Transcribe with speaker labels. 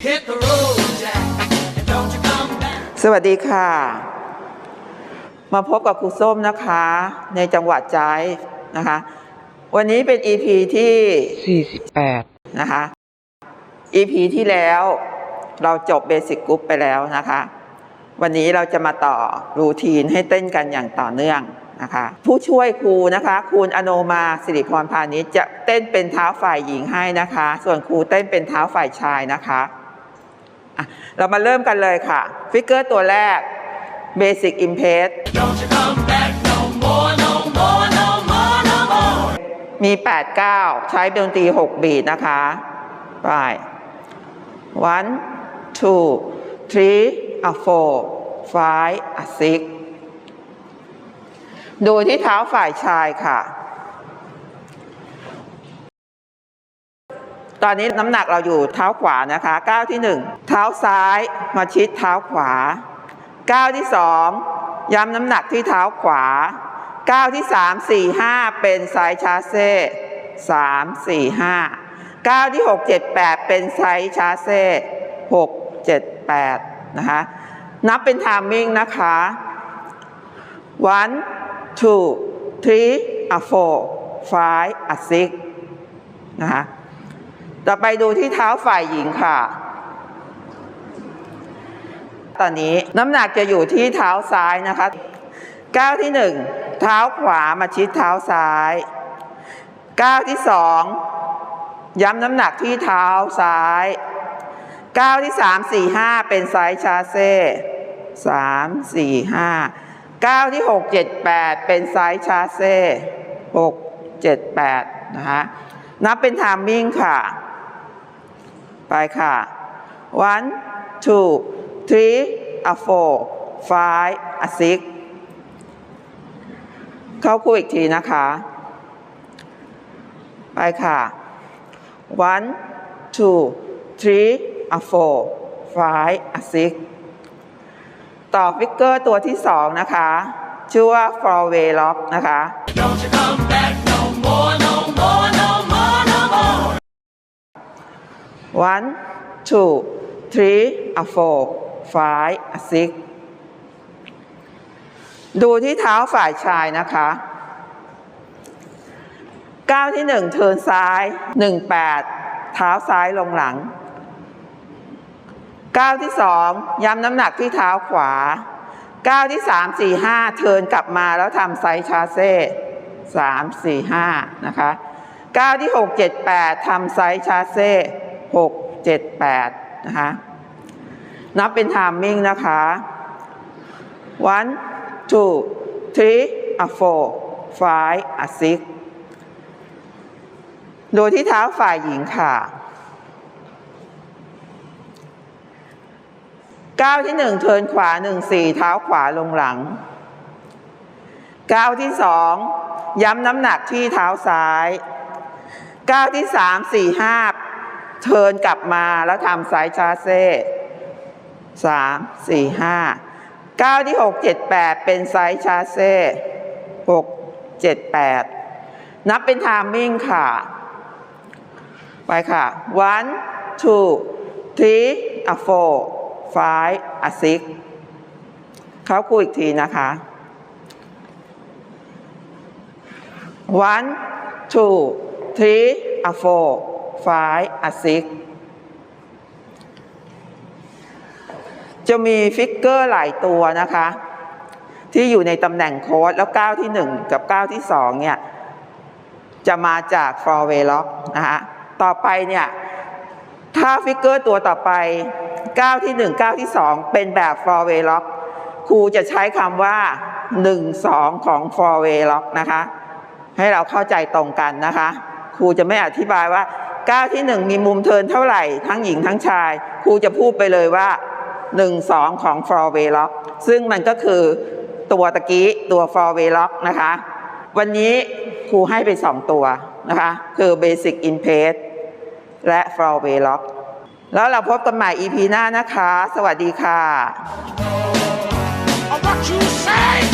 Speaker 1: Hit the road, Jack, and don't you come back.
Speaker 2: สวัสดีค่ะ มาพบกับครูส้มนะคะ ในจังหวัดใจนะคะ วันนี้เป็น EP ที่
Speaker 3: 48
Speaker 2: นะคะ EP ที่แล้วเราจบเบสิกกรุ๊ปไปแล้วนะคะ วันนี้เราจะมาต่อรูทีนให้เต้นกันอย่างต่อเนื่องนะคะ ผู้ช่วยครูนะคะ คุณอโนมาสิริพรพาณิชย์จะเต้นเป็นเท้าฝ่ายหญิงให้นะคะ ส่วนครูเต้นเป็นเท้าฝ่ายชายนะคะอะ เรามาเริ่มกันเลยค่ะ ฟิกเกอร์ตัวแรก Basic
Speaker 1: i m p a s
Speaker 2: มี 8 9 ใช้ดนตรี 6 บีทนะคะ ไป one two three a four five a six ดูที่เท้าฝ่ายชายค่ะ ตอนนี้น้ำหนักเราอยู่เท้าขวานะคะก้าวที่ 1 เท้าซ้ายมาชิดเท้าขวาก้าวที่ 2 ย้ำน้ำหนักที่เท้าขวาก้าวที่ 3 4 5 เป็นไซด์ชาเซ่3 4 5ก้าวที่6 7 8เป็นไซด์ชาเซ่6 7 8นะคะนับเป็นไทามมิ่งนะคะ one two three a four five a six นะคะ ต่อไปดูที่เท้าฝ่ายหญิงค่ะ ตอนนี้น้ำหนักจะอยู่ที่เท้าซ้ายนะคะก้าวที่หนึ่งเท้าขวามาชิดเท้าซ้ายก้าวที่สองย้ำน้ำหนักที่เท้าซ้ายก้าวที่สามสี่ห้าเป็นไซส์ชาเซ่สามสี่ห้าก้าวที่หกเจ็ดแปดเป็นไซส์ชาเซ่หกเจ็ดแปดนะคะนับเป็นทามมิ่งค่ะ ไปค่ะ one two three a four five a six เข้าคู่อีกทีนะคะ ไปค่ะ one two three a four five a six ต่อฟิกเกอร์ตัวที่สองนะคะ ชื่อว่า four way lock นะคะ one two three a four five a six ดูที่เท้าฝ่ายชายนะคะก้าวที่หนึ่งเทินซ้ายหนึ่งแปดเท้าซ้ายลงหลังก้าวที่สองย้ำน้ำหนักที่เท้าขวาก้าวที่สามสี่ห้าเทินกลับมาแล้วทำไซส์ชาเซ่สามสี่ห้านะคะก้าวที่หกเจ็ดแปดทำไซส์ชาเซ่ หกเจ็ดแปดนะคะนับเป็นไทามมิ่งนะคะ one two three a four five a six โดยที่เท้าฝ่ายหญิงค่ะก้าวที่หนึ่งเทินขวาหนึ่งสี่เท้าขวาลงหลังก้าวที่สองย้ำน้ำหนักที่เท้าซ้ายก้าวที่สามสี่ห้า เทิร์นกลับมาแล้วทำสายชาเซ่สามสี่ห้าเก้าที่หกเจ็ดแปดเป็นไซส์ชาเซ่หกเจ็ดแปดนับเป็นไทามมิ่งค่ะ ไปค่ะ one two three a four five a six เขาคุยอีกทีนะคะ one two three a four five a six จะมีฟิกเกอร์หลายตัวนะคะ ที่อยู่ในตำแหน่งโค้ดแล้วก้าวที่ 1 กับก้าวที่ 2 เนี่ย จะมาจาก for way lock นะคะต่อไปเนี่ย ถ้าฟิกเกอร์ตัวต่อไปก้าวที่ 1 ก้าวที่ 2 เป็นแบบ for way lock ครูจะใช้คำว่า 1 2 ของ for way lock นะคะให้เราเข้าใจตรงกันนะคะ ครูจะไม่อธิบายว่า ก้าวที่1มีมุมเทินเท่าไหร่ ทั้งหญิงทั้งชาย ครูจะพูดไปเลยว่า1 2ของ for way lock ซึ่งมันก็คือตัวตะกี้ตัว for way lock นะคะ วันนี้ครูให้ไป2ตัวนะคะ คือ basic in pace และ for way lock แล้วเราพบกันใหม่ EP หน้านะคะ สวัสดีค่ะ